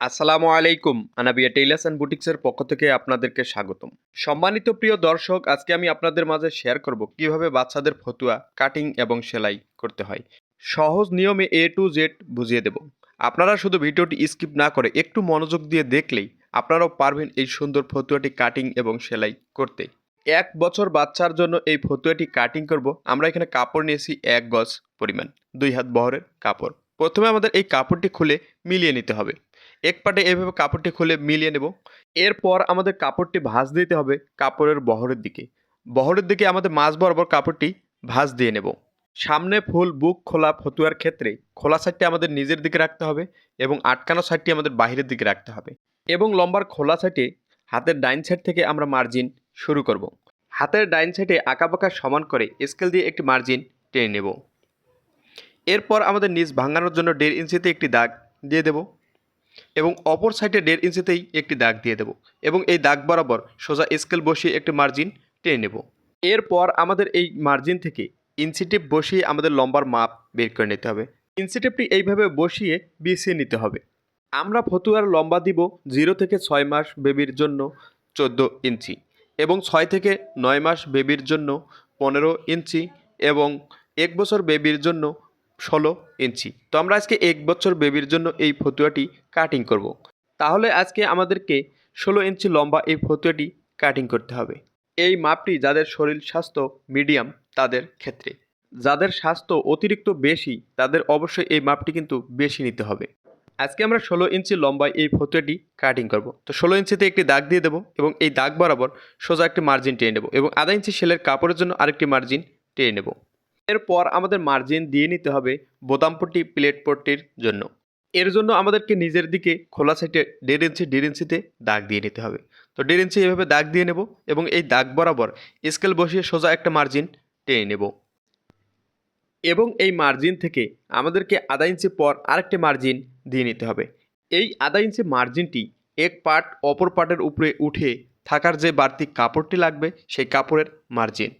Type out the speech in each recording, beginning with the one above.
আসসালামু আলাইকুম, Anabia tailors and বুটিক্সের পক্ষ থেকে আপনাদেরকে স্বাগতম। সম্মানিত প্রিয় দর্শক, আজকে আমি আপনাদের মাঝে শেয়ার করব কীভাবে বাচ্চাদের ফতুয়া, কাটিং এবং সেলাই করতে হয়। সহজ নিয়মে এ টু জেড বুঝিয়ে দেব। আপনারা শুধু ভিডিওটি স্কিপ না করে একটু মনোযোগ দিয়ে দেখলেই আপনারাও পারবেন এই সুন্দর ফতুয়াটি কাটিং এবং সেলাই করতে। এক বছর বাচ্চার জন্য এই ফতুয়াটি কাটিং করব। আমরা এখানে কাপড় নিয়েছি এক গজ পরিমাণ, দুই হাত বহরের কাপড়। প্রথমে আমাদের এই কাপড়টি খুলে মিলিয়ে নিতে হবে। এক পাটে এভাবে কাপড়টি খুলে মিলিয়ে নেব। এরপর আমাদের কাপড়টি ভাঁজ দিতে হবে কাপড়ের বহরের দিকে। বহরের দিকে আমাদের মাঝ বরাবর কাপড়টি ভাঁজ দিয়ে নেব। সামনে ফুল বুক খোলা ফতুয়ার ক্ষেত্রে খোলা সাইডটি আমাদের নিজের দিকে রাখতে হবে এবং আটকানো সাইডটি আমাদের বাইরের দিকে রাখতে হবে এবং লম্বার খোলা সাইডে হাতের ডাইন সাইড থেকে আমরা মার্জিন শুরু করব। হাতের ডাইন সাইডে আঁকাবাঁকা সমান করে স্কেল দিয়ে একটি মার্জিন টেনে নেব। এরপর আমাদের নিচ ভাঙানোর জন্য দেড় ইঞ্চিতে একটি দাগ দিয়ে দেব। এবং অপর সাইডে দেড় ইঞ্চিতেই একটি দাগ দিয়ে দেব এবং এই দাগ বরাবর সোজা স্কেল বসিয়ে একটি মার্জিন টেনে নেব। এরপর আমাদের এই মার্জিন থেকে ইঞ্চিটিপ বসিয়ে আমাদের লম্বার মাপ বের করে নিতে হবে। ইঞ্চিটিপটি এইভাবে বসিয়ে বিছিয়ে নিতে হবে। আমরা ফতুয়ার লম্বা দিব জিরো থেকে ছয় মাস বেবির জন্য চোদ্দ ইঞ্চি এবং ছয় থেকে নয় মাস বেবির জন্য পনেরো ইঞ্চি এবং এক বছর বেবির জন্য ষোলো ইঞ্চি। তো আমরা আজকে এক বছর বেবির জন্য এই ফতুয়াটি কাটিং করব। তাহলে আজকে আমাদেরকে ষোলো ইঞ্চি লম্বা এই ফতুয়াটি কাটিং করতে হবে। এই মাপটি যাদের শরীর স্বাস্থ্য মিডিয়াম তাদের ক্ষেত্রে। যাদের স্বাস্থ্য অতিরিক্ত বেশি, তাদের অবশ্যই এই মাপটি কিন্তু বেশি নিতে হবে। আজকে আমরা ষোলো ইঞ্চি লম্বায় এই ফতুয়াটি কাটিং করব। তো ষোলো ইঞ্চিতে একটি দাগ দিয়ে দেবো এবং এই দাগ বরাবর সোজা একটি মার্জিন টেনে নেব এবং আধা ইঞ্চি সেলের কাপড়ের জন্য আরেকটি মার্জিন টেনে নেব। এরপর আমাদের মার্জিন দিয়ে নিতে হবে বোতামপট্টি প্লেট পট্টির জন্য। এর জন্য আমাদেরকে নিজের দিকে খোলা সাইডে দেড় ইঞ্চি, দেড় ইঞ্চিতে দাগ দিয়ে নিতে হবে। তো দেড় ইঞ্চি এভাবে দাগ দিয়ে নেব এবং এই দাগ বরাবর স্কেল বসিয়ে সোজা একটা মার্জিন টেনে নেব। এবং এই মার্জিন থেকে আমাদেরকে আধা ইঞ্চি পর আরেকটি মার্জিন দিয়ে নিতে হবে। এই আধা ইঞ্চি মার্জিনটি এক পার্ট অপর পার্টের উপরে উঠে থাকার যে বাড়তি কাপড়টি লাগবে, সেই কাপড়ের মার্জিন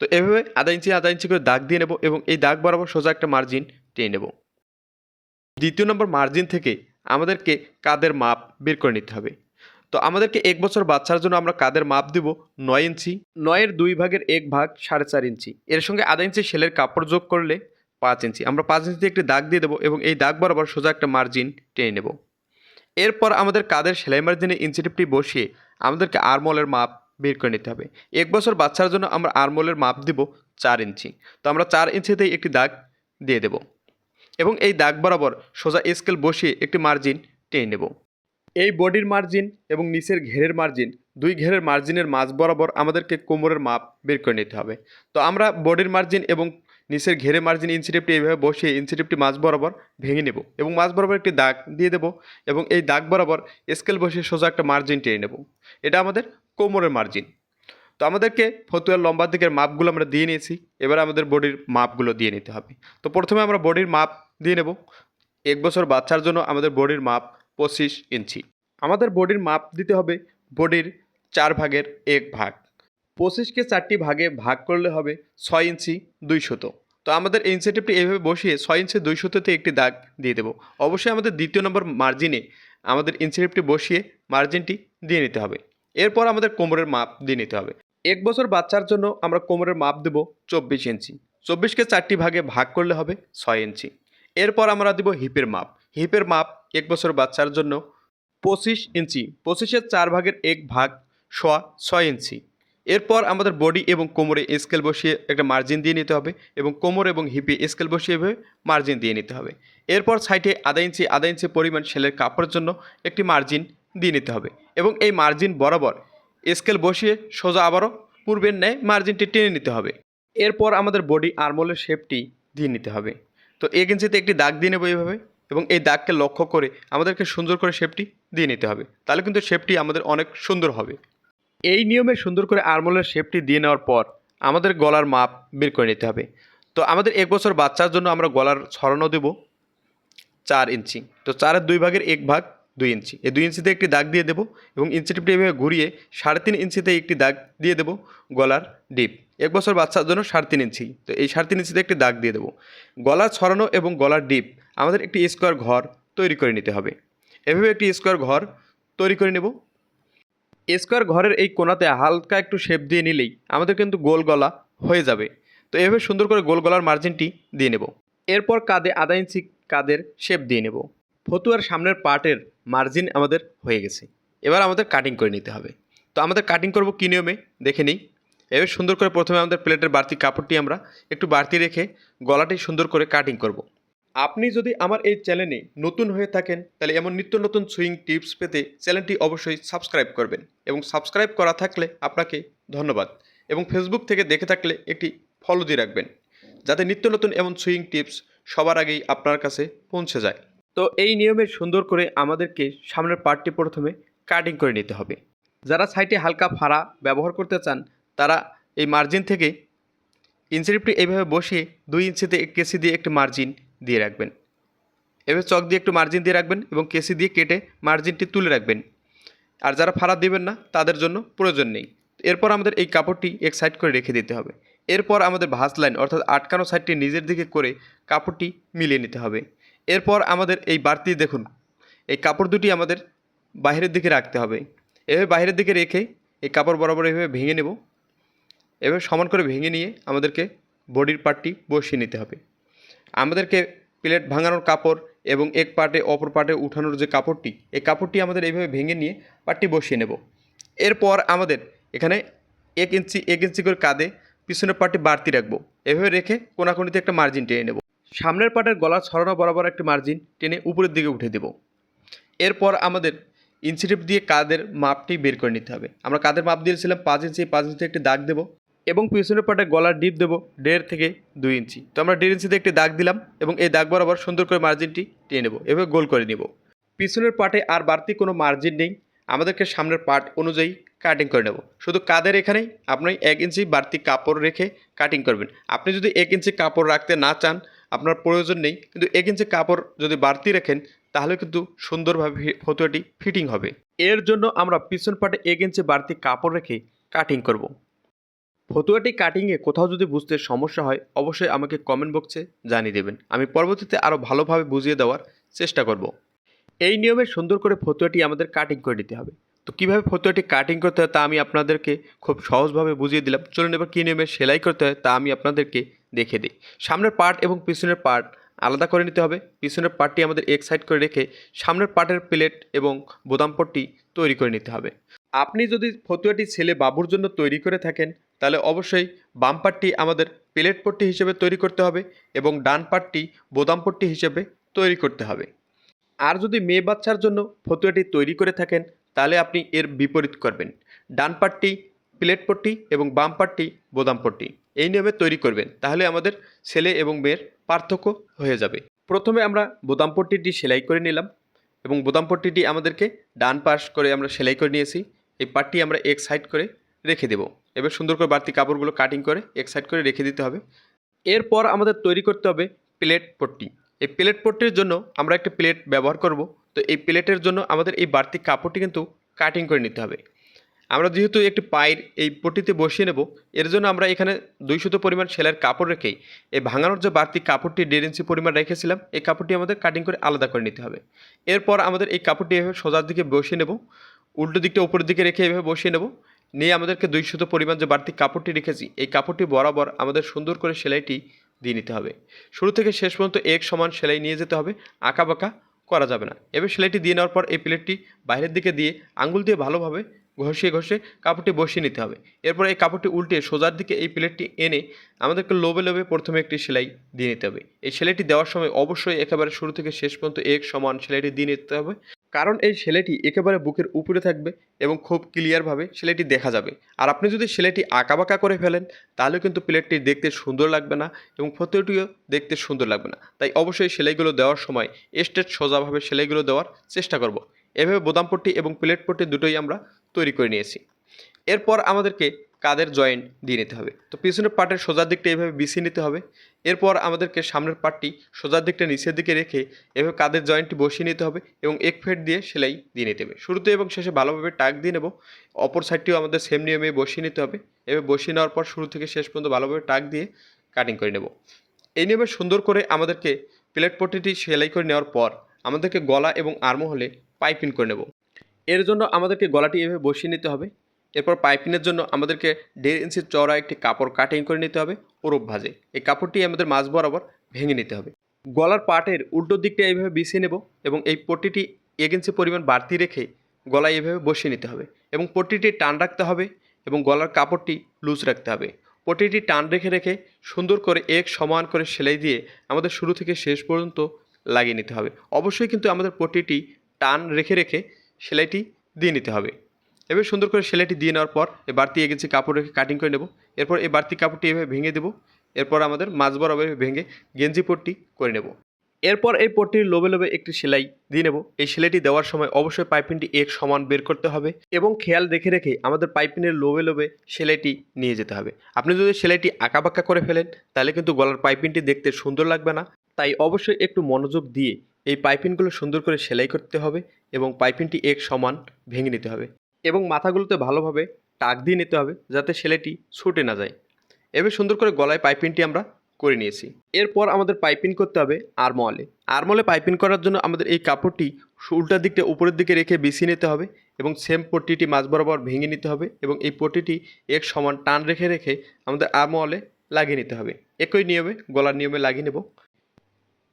তো এভাবে আধা ইঞ্চি আধা ইঞ্চি করে দাগ দিয়ে নেব এবং এই দাগ বরাবর সোজা একটা মার্জিন টেনে নেব। দ্বিতীয় নম্বর মার্জিন থেকে আমাদেরকে কাদের মাপ বের করে নিতে হবে। তো আমাদেরকে এক বছর বাচ্চার জন্য আমরা কাদের মাপ দিব? নয় ইঞ্চি। নয়ের দুই ভাগের এক ভাগ সাড়ে চার ইঞ্চি। এর সঙ্গে আধা ইঞ্চি সেলের কাপড় যোগ করলে পাঁচ ইঞ্চি। আমরা পাঁচ ইঞ্চিতে একটি দাগ দিয়ে দেবো এবং এই দাগ বরাবর সোজা একটা মার্জিন টেনে নেব। এরপর আমাদের কাদের সেলাই মার্জিনে ইঞ্চিটিপটি বসিয়ে আমাদেরকে আরমলের মাপ বের করে নিতে হবে। এক বছর বাচ্চার জন্য আমরা আরমোলের মাপ দিব চার ইঞ্চি। তো আমরা চার ইঞ্চিতেই একটি দাগ দিয়ে দেব। এবং এই দাগ বরাবর সোজা স্কেল বসিয়ে একটি মার্জিন টেনে নেব। এই বডির মার্জিন এবং নিচের ঘেরের মার্জিন, দুই ঘেরের মার্জিনের মাঝ বরাবর আমাদেরকে কোমরের মাপ বের করে নিতে হবে। তো আমরা বডির মার্জিন এবং নিচের ঘেরে মার্জিন ইঞ্চিটিপটি এইভাবে বসিয়ে ইঞ্চিটিপটি মাঝ বরাবর ভেঙে নেব এবং মাঝ বরাবর একটি দাগ দিয়ে দেব এবং এই দাগ বরাবর স্কেল বসিয়ে সোজা একটা মার্জিন টেনে নেব। এটা আমাদের কোমরের মার্জিন তো আমাদেরকে ফতুয়ার লম্বা দিকের মাপগুলো আমরা দিয়ে নিয়েছি। এবার আমাদের বডির মাপগুলো দিয়ে নিতে হবে। তো প্রথমে আমরা বডির মাপ দিয়ে নেব। এক বছর বাচ্চার জন্য আমাদের বডির মাপ পঁচিশ ইঞ্চি। আমাদের বডির মাপ দিতে হবে বডির চার ভাগের এক ভাগ। পঁচিশকে চারটি ভাগে ভাগ করলে হবে ছয় ইঞ্চি দুই শতো তো আমাদের ইনসেটিভটি এইভাবে বসিয়ে ছয় ইঞ্চি দুই শততে একটি দাগ দিয়ে দেবো। অবশ্যই আমাদের দ্বিতীয় নম্বর মার্জিনে আমাদের ইনসেটিভটি বসিয়ে মার্জিনটি দিয়ে নিতে হবে। এরপর আমাদের কোমরের মাপ দিয়ে নিতে হবে। এক বছর বাচ্চার জন্য আমরা কোমরের মাপ দেব চব্বিশ ইঞ্চি। চব্বিশকে চারটি ভাগে ভাগ করলে হবে ছয় ইঞ্চি। এরপর আমরা দেব হিপের মাপ। হিপের মাপ এক বছর বাচ্চার জন্য পঁচিশ ইঞ্চি। পঁচিশের চার ভাগের এক ভাগ সোয়া ছয় ইঞ্চি। এরপর আমাদের বডি এবং কোমরে স্কেল বসিয়ে একটা মার্জিন দিয়ে নিতে হবে এবং কোমর এবং হিপে স্কেল বসিয়ে মার্জিন দিয়ে নিতে হবে। এরপর সাইডে আধা ইঞ্চি আধা ইঞ্চি পরিমাণ সেলের কাপড়ের জন্য একটি মার্জিন দিয়ে নিতে হবে এবং এই মার্জিন বরাবর স্কেল বসিয়ে সোজা আবারও পূর্বের ন্যায় মার্জিনটি টেনে নিতে হবে। এরপর আমাদের বডি আর্মলের শেপটি দিয়ে নিতে হবে। তো ইঞ্চিতে একটি দাগ দিয়ে নেব এইভাবে এবং এই দাগকে লক্ষ্য করে আমাদেরকে সুন্দর করে শেপটি দিয়ে নিতে হবে। তাহলে কিন্তু শেপটি আমাদের অনেক সুন্দর হবে। এই নিয়মে সুন্দর করে আরমোলের শেপটি দিয়ে নেওয়ার পর আমাদের গলার মাপ বের করে নিতে হবে। তো আমাদের এক বছর বাচ্চার জন্য আমরা গলার ছড়ানো দেব চার ইঞ্চি। তো চারের দুই ভাগের এক ভাগ দুই ইঞ্চি। এই দুই ইঞ্চিতে একটি দাগ দিয়ে দেবো এবং ইঞ্চিটিপটি এভাবে ঘুরিয়ে সাড়ে তিন ইঞ্চিতে একটি দাগ দিয়ে দেবো গলার ডিপ। এক বছর বাচ্চার জন্য সাড়ে তিন ইঞ্চি। তো এই সাড়ে তিন ইঞ্চিতে একটি দাগ দিয়ে দেবো। গলার ছড়ানো এবং গলার ডিপ আমাদের একটি স্কোয়ার ঘর তৈরি করে নিতে হবে। এভাবে একটি স্কোয়ার ঘর তৈরি করে নেব। স্কোয়ার ঘরের এই কোণাতে হালকা একটু শেপ দিয়ে নিলেই আমাদের কিন্তু গোল গলা হয়ে যাবে। তো এভাবে সুন্দর করে গোল গলার মার্জিনটি দিয়ে নেব। এরপর কাঁধে আধা ইঞ্চি কাঁধের শেপ দিয়ে নেব। ফতুয়ার সামনের পার্টের মার্জিন আমাদের হয়ে গেছে। এবার আমাদের কাটিং করে নিতে হবে। তো আমাদের কাটিং করব কী নিয়মে? দেখে নিই। এবার সুন্দর করে প্রথমে আমাদের প্লেটের বাড়তি কাপড়টি আমরা একটু বাড়তি রেখে গলাটি সুন্দর করে কাটিং করব। আপনি যদি আমার এই চ্যানেলে নতুন হয়ে থাকেন, তাহলে এমন নিত্য নতুন সুইং টিপস পেতে চ্যানেলটি অবশ্যই সাবস্ক্রাইব করবেন এবং সাবস্ক্রাইব করা থাকলে আপনাকে ধন্যবাদ এবং ফেসবুক থেকে দেখে থাকলে একটি ফলো দিয়ে রাখবেন, যাতে নিত্য নতুন এমন সুইং টিপস সবার আগেই আপনার কাছে পৌঁছে যায়। তো এই নিয়মে সুন্দর করে আমাদেরকে সামনের পার্টটি প্রথমে কাটিং করে নিতে হবে। যারা সাইটে হালকা ফাড়া ব্যবহার করতে চান, তারা এই মার্জিন থেকে ইঞ্চিরিপটি এইভাবে বসিয়ে দুই ইঞ্চিতে কেসি দিয়ে একটি মার্জিন দিয়ে রাখবেন। এভাবে চক দিয়ে একটু মার্জিন দিয়ে রাখবেন এবং কেসি দিয়ে কেটে মার্জিনটি তুলে রাখবেন। আর যারা ফাড়া দেবেন না, তাদের জন্য প্রয়োজন নেই। এরপর আমাদের এই কাপড়টি এক সাইড করে রেখে দিতে হবে। এরপর আমাদের ভাঁজ লাইন অর্থাৎ আটকানো সাইডটি নিজের দিকে করে কাপড়টি মিলিয়ে নিতে হবে। এরপর আমাদের এই বাড়তি দেখুন, এই কাপড় দুটি আমাদের বাইরের দিকে রাখতে হবে। এভাবে বাইরের দিকে রেখে এই কাপড় বরাবর এভাবে ভেঙে নেব। এভাবে সমান করে ভেঙে নিয়ে আমাদেরকে বডির পার্টটি বসিয়ে নিতে হবে। আমাদেরকে প্লেট ভাঙানোর কাপড় এবং এক পার্টে, অপর পার্টে উঠানোর যে কাপড়টি, এই কাপড়টি আমাদের এইভাবে ভেঙে নিয়ে পার্টটি বসিয়ে নেব। এরপর আমাদের এখানে এক ইঞ্চি এক ইঞ্চি করে কাঁধে পিছনের পার্টটি বাড়তি রাখব। এভাবে রেখে কোনাকুনিতে একটা মার্জিন টেনে নেব। সামনের পাটের গলা ছড়ানো বরাবর একটা মার্জিন টেনে উপরের দিকে উঠে দেব। এরপর আমাদের টেপ দিয়ে কাদের মাপটি বের করে নিতে হবে। আমরা কাদের মাপ দিয়েছিলাম? পাঁচ ইঞ্চি পাঁচ ইঞ্চি একটি দাগ দেবো এবং পিছনের পাটে গলার ডিপ দেবো দেড় থেকে দুই ইঞ্চি। তো আমরা দেড় ইঞ্চিতে একটি দাগ দিলাম এবং এই দাগ বরাবর সুন্দর করে মার্জিনটি টেনে নেব। এভাবে গোল করে নেব। পিছনের পাটে আর বাড়তি কোনো মার্জিন নেই। আমাদেরকে সামনের পার্ট অনুযায়ী কাটিং করে নেব। শুধু কাদের এখানেই, আপনি এক ইঞ্চি বাড়তি কাপড় রেখে কাটিং করবেন। আপনি যদি এক ইঞ্চি কাপড় রাখতে না চান আপনার প্রয়োজন নেই, কিন্তু এক ইঞ্চি কাপড় যদি বাড়তি রাখেন, তাহলে কিন্তু সুন্দরভাবে ফতুয়াটি ফিটিং হবে এর জন্য আমরা পিছন পাটে এক ইঞ্চি বাড়তি কাপড় রেখে কাটিং করব। ফতুয়াটি কাটিংয়ে কোথাও যদি বুঝতে সমস্যা হয়, অবশ্যই আমাকে কমেন্ট বক্সে জানিয়ে দেবেন আমি পরবর্তীতে আরও ভালোভাবে বুঝিয়ে দেওয়ার চেষ্টা করব। এই নিয়মে সুন্দর করে ফতুয়াটি আমাদের কাটিং করে নিতে হবে তো কীভাবে ফতুয়াটি কাটিং করতে হয় তা আমি আপনাদেরকে খুব সহজভাবে বুঝিয়ে দিলাম চলুন এবার কী নিয়মে সেলাই করতে হয় তা আমি আপনাদেরকে দেখে দিই। সামনের পার্ট এবং পিছনের পার্ট আলাদা করে নিতে হবে। পিছনের পার্টটি আমাদের এক সাইড করে রেখে সামনের পার্টের প্লেট এবং বোতাম পট্টি তৈরি করে নিতে হবে। আপনি যদি ফতুয়াটি ছেলে বাবুর জন্য তৈরি করে থাকেন, তাহলে অবশ্যই বাম পাটটি আমাদের প্লেট পট্টি হিসেবে তৈরি করতে হবে এবং ডান পাটটি বোতাম পট্টি হিসেবে তৈরি করতে হবে। আর যদি মেয়ে বাচ্চার জন্য ফতুয়াটি তৈরি করে থাকেন, তাহলে আপনি এর বিপরীত করবেন। ডান পাটটি প্লেট পট্টি এবং বাম পাটটি বোতাম পট্টি। এই নিয়মে তৈরি করবেন, তাহলে আমাদের ছেলে এবং মেয়ের পার্থক্য হয়ে যাবে। প্রথমে আমরা বোতাম পট্টিটি সেলাই করে নিলাম এবং বোতাম পট্টিটি আমাদেরকে ডান পাশ করে আমরা সেলাই করে নিয়েছি। এই পাটটি আমরা এক সাইড করে রেখে দেব। এবার সুন্দর করে বাড়তি কাপড়গুলো কাটিং করে এক সাইড করে রেখে দিতে হবে। এরপর আমাদের তৈরি করতে হবে প্লেট পট্টি। এই প্লেট পট্টির জন্য আমরা একটা প্লেট ব্যবহার করব। তো এই প্লেটের জন্য আমাদের এই বাড়তি কাপড়টি কিন্তু কাটিং করে নিতে হবে। আমরা যেহেতু একটি পায়ের এই পট্টিতে বসিয়ে নেব, এর জন্য আমরা এখানে দুইশত পরিমাণ সেলাইয়ের কাপড় রেখেই এই ভাঙানোর যে বাড়তি কাপড়টি দেড় ইঞ্চি পরিমাণ রেখেছিলাম, এই কাপড়টি আমাদের কাটিং করে আলাদা করে নিতে হবে। এরপর আমাদের এই কাপড়টি এভাবে সোজার দিকে বসিয়ে নেব, উল্টো দিকটা উপরের দিকে রেখে এভাবে বসিয়ে নেব। নিয়ে আমাদেরকে দুইশত পরিমাণ যে বাড়তি কাপড়টি রেখেছি, এই কাপড়টি বরাবর আমাদের সুন্দর করে সেলাইটি দিয়ে নিতে হবে। শুরু থেকে শেষ পর্যন্ত এক সমান সেলাই নিয়ে যেতে হবে আঁকা বাঁকা করা যাবে না। এবার সেলাইটি দিয়ে নেওয়ার পর এই প্লেটটি বাইরের দিকে দিয়ে আঙ্গুল দিয়ে ভালোভাবে ঘষিয়ে ঘষে কাপড়টি বসিয়ে নিতে হবে। এরপর এই কাপড়টি উল্টে সোজার দিকে এই প্লেটটি এনে আমাদেরকে লোবে লোবে প্রথমে একটি সেলাই দিয়ে নিতে হবে। এই সেলাইটি দেওয়ার সময় অবশ্যই একেবারে শুরু থেকে শেষ পর্যন্ত এক সমান সেলাইটি দিয়ে নিতে হবে। কারণ এই সেলাইটি একেবারে বুকের উপরে থাকবে এবং খুব ক্লিয়ারভাবে সেলাইটি দেখা যাবে। আর আপনি যদি সেলাইটি আঁকাবাঁকা করে ফেলেন, তাহলে কিন্তু প্লেটটি দেখতে সুন্দর লাগবে না এবং ফটোটিও দেখতে সুন্দর লাগবে না। তাই অবশ্যই সেলাইগুলো দেওয়ার সময় স্ট্রেট সোজাভাবে সেলাইগুলো দেওয়ার চেষ্টা করব। এভাবে বোতাম পট্টি এবং প্লেট পট্টি দুটোই আমরা তৈরি করে নিয়েছি। এরপর আমাদেরকে কাদের জয়েন্ট দিয়ে নিতে হবে। তো পিছনের পার্টের সোজার দিকটা এভাবে বিছিয়ে নিতে হবে। এরপর আমাদেরকে সামনের পার্টটি সোজার দিকটা নিচের দিকে রেখে এভাবে কাদের জয়েন্টটি বসিয়ে নিতে হবে এবং এক ফেট দিয়ে সেলাই দিয়ে নিতে হবে। শুরুতে এবং শেষে ভালোভাবে টাক দিয়ে নেব। অপর সাইডটিও আমাদের সেম নিয়মে বসিয়ে নিতে হবে। এভাবে বসিয়ে নেওয়ার পর শুরু থেকে শেষ পর্যন্ত ভালোভাবে টাক দিয়ে কাটিং করে নেব। এই নিয়মে সুন্দর করে আমাদেরকে প্লেট পট্টিটি সেলাই করে নেওয়ার পর আমাদেরকে গলা এবং আর্মহলে পাইপিং করে নেব। এর জন্য আমাদেরকে গলাটি এভাবে বসিয়ে নিতে হবে। এরপর পাইপিংয়ের জন্য আমাদেরকে দেড় ইঞ্চি চওড়া একটি কাপড় কাটিং করে নিতে হবে ওরব ভাজে। এই কাপড়টি আমাদের মাঝ বরাবর ভেঙে নিতে হবে। গলার পাটের উল্টো দিকটা এইভাবে বিছিয়ে নেব এবং এই পট্টিটি এক ইঞ্চি পরিমাণ বাড়তি রেখে গলায় এভাবে বসিয়ে নিতে হবে এবং পট্টিটি টান রাখতে হবে এবং গলার কাপড়টি লুজ রাখতে হবে। পট্টিটি টান রেখে রেখে সুন্দর করে এক সমান করে সেলাই দিয়ে আমাদের শুরু থেকে শেষ পর্যন্ত লাগিয়ে নিতে হবে। অবশ্যই কিন্তু আমাদের পট্টিটি টান রেখে রেখে সেলাইটি দিয়ে নিতে হবে। এবার সুন্দর করে সেলাইটি দিয়ে নেওয়ার পর এই বাড়তি এগেছি কাপড় রেখে কাটিং করে নেব। এরপর এই বাড়তি কাপড়টি এভাবে ভেঙে দেবো। এরপর আমাদের মাঝ বরাবর ভেঙে গেঞ্জি পট্টি করে নেব। এরপর এই পট্টির লোবে লোবে একটি সেলাই দিয়ে নেব। এই সেলাইটি দেওয়ার সময় অবশ্যই পাইপিনটি এক সমান বের করতে হবে এবং খেয়াল রেখে রেখে আমাদের পাইপিনের লোবে লোবে সেলাইটি নিয়ে যেতে হবে। আপনি যদি সেলাইটি আঁকাবাঁকা করে ফেলেন, তাহলে কিন্তু গলার পাইপিনটি দেখতে সুন্দর লাগবে না। তাই অবশ্যই একটু মনোযোগ দিয়ে এই পাইপিনগুলো সুন্দর করে সেলাই করতে হবে এবং পাইপিংটি এক সমান ভেঙে নিতে হবে এবং মাথাগুলোতে ভালোভাবে টাক দিয়ে নিতে হবে যাতে সেলাইটি ছুটে না যায়। এবার সুন্দর করে গলায় পাইপিংটি আমরা করে নিয়েছি। এরপর আমাদের পাইপিন করতে হবে আরমলে আরমলে পাইপিন করার জন্য আমাদের এই কাপড়টি উল্টার দিকটা উপরের দিকে রেখে বিছিয়ে নিতে হবে এবং সেম পট্টিটি মাঝ বরাবর ভেঙে নিতে হবে এবং এই পট্টিটি এক সমান টান রেখে রেখে আমাদের আরমলে লাগিয়ে নিতে হবে। একই নিয়মে, গলার নিয়মে লাগিয়ে নেব।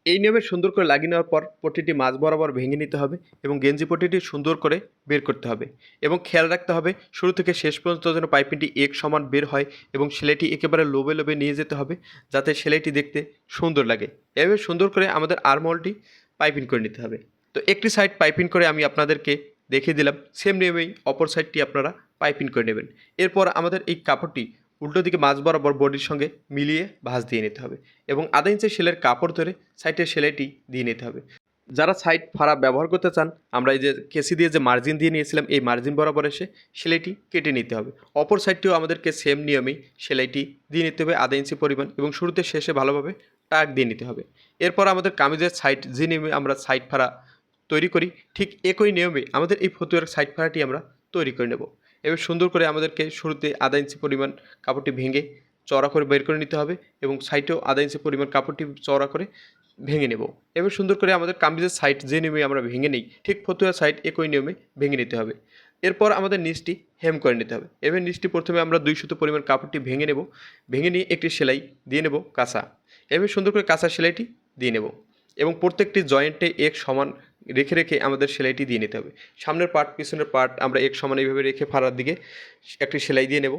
এই নিয়মে সুন্দর করে লাগিয়ে নেওয়ার পর পট্টিটি মাঝ বরাবর ভেঙে নিতে হবে এবং গেঞ্জি পট্টিটি সুন্দর করে বের করতে হবে এবং খেয়াল রাখতে হবে শুরু থেকে শেষ পর্যন্ত যেন পাইপিংটি এক সমান বের হয় এবং সেলাইটি একেবারে লোবে লোবে নিয়ে যেতে হবে যাতে সেলাইটি দেখতে সুন্দর লাগে। এভাবে সুন্দর করে আমাদের আরমলটি পাইপিং করে নিতে হবে। তো একটি সাইড পাইপিং করে আমি আপনাদেরকে দেখিয়ে দিলাম। সেম নিয়মেই অপর সাইডটি আপনারা পাইপিং করে নেবেন। এরপর আমাদের এই কাপড়টি উল্টো দিকে মাঝ বরাবর বডির সঙ্গে মিলিয়ে ভাঁজ দিয়ে নিতে হবে এবং আধা ইঞ্চি সেলের কাপড় ধরে সাইডের সেলাইটি দিয়ে নিতে হবে। যারা সাইড ফাড়া ব্যবহার করতে চান, আমরা এই যে কেসি দিয়ে যে মার্জিন দিয়ে নিয়েছিলাম, এই মার্জিন বরাবর এসে সেলাইটি কেটে নিতে হবে। অপর সাইডটিও আমাদেরকে সেম নিয়মেই সেলাইটি দিয়ে নিতে হবে আধা ইঞ্চি পরিমাণ এবং শুরুতে শেষে ভালোভাবে টাক দিয়ে নিতে হবে। এরপর আমাদের কামিজের সাইড, যে নিয়মে আমরা সাইড ফাড়া তৈরি করি, ঠিক একই নিয়মে আমাদের এই ফতুয়ার সাইড ফাড়াটি আমরা তৈরি করে নেব। এবার সুন্দর করে আমাদেরকে শুরুতে আধা ইঞ্চি পরিমাণ কাপড়টি ভেঙে চড়া করে বের করে নিতে হবে এবং সাইডেও আধা ইঞ্চি পরিমাণ কাপড়টি চড়া করে ভেঙে নেব। এবার সুন্দর করে আমাদের কামিজের সাইড যে নিয়মে আমরা ভেঙে নিই, ঠিক ফতুয়ার সাইড একই নিয়মে ভেঙে নিতে হবে। এরপর আমাদের নিচটি হেম করে নিতে হবে। এবার নিচটি প্রথমে আমরা দুই সুতো পরিমাণ কাপড়টি ভেঙে নেব। ভেঙে নিয়ে একটি সেলাই দিয়ে নেব কাঁচা এবার সুন্দর করে কাঁচা সেলাইটি দিয়ে নেব এবং প্রত্যেকটি জয়েন্টে এক সমান রেখে রেখে আমাদের সেলাইটি দিয়ে নিতে হবে। সামনের পার্ট পিছনের পার্ট আমরা এক সমান এইভাবে রেখে ফাড়ার দিকে একটি সেলাই দিয়ে নেব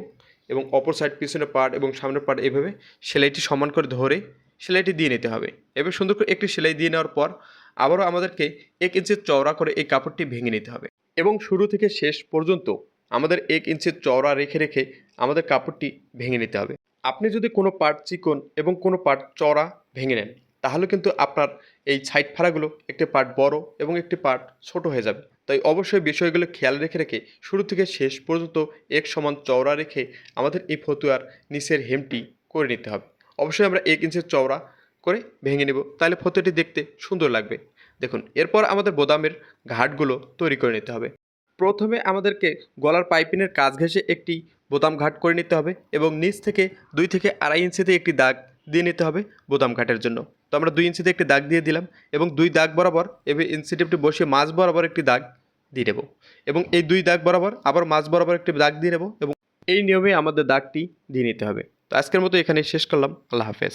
এবং অপর সাইড পিছনের পার্ট এবং সামনের পার্ট এভাবে সেলাইটি সমান করে ধরে সেলাইটি দিয়ে নিতে হবে। এবার সুন্দর করে একটি সেলাই দিয়ে নেওয়ার পর আবারও আমাদেরকে এক ইঞ্চির চওড়া করে এই কাপড়টি ভেঙে নিতে হবে এবং শুরু থেকে শেষ পর্যন্ত আমাদের এক ইঞ্চির চওড়া রেখে রেখে আমাদের কাপড়টি ভেঙে নিতে হবে। আপনি যদি কোনো পার্ট চিকন এবং কোনো পার্ট চওড়া ভেঙে নেন তাহলে কিন্তু আপনার এই সাইড ফাড়াগুলো একটি পার্ট বড় এবং একটি পার্ট ছোট হয়ে যাবে। তাই অবশ্যই বিষয়গুলো খেয়াল রেখে রেখে শুরু থেকে শেষ পর্যন্ত এক সমান চওড়া রেখে আমাদের এই ফতুয়ার নিচের হেমটি করে নিতে হবে। অবশ্যই আমরা এক ইঞ্চের চওড়া করে ভেঙে নেব, তাহলে ফতুয়াটি দেখতে সুন্দর লাগবে। দেখুন, এরপর আমাদের বোদামের ঘাটগুলো তৈরি করে নিতে হবে। প্রথমে আমাদেরকে গলার পাইপিনের কাজ ঘেঁষে একটি বোতাম ঘাট করে নিতে হবে এবং নিচ থেকে দুই থেকে আড়াই ইঞ্চিতে একটি দাগ দিয়ে নিতে হবে বোতাম ঘাটের জন্য। আমরা দুই ইঞ্চিতে একটি দাগ দিয়ে দিলাম এবং দুই দাগ বরাবর এবার ইনসিটিভটি বসিয়ে মাছ বরাবর একটি দাগ দিয়ে দেবো এবং এই দুই দাগ বরাবর আবার মাছ বরাবর একটি দাগ দিয়ে নেব এবং এই নিয়মে আমাদের দাগটি দিয়ে নিতে হবে। তো আজকের মতো এখানে শেষ করলাম। আল্লাহ হাফেজ।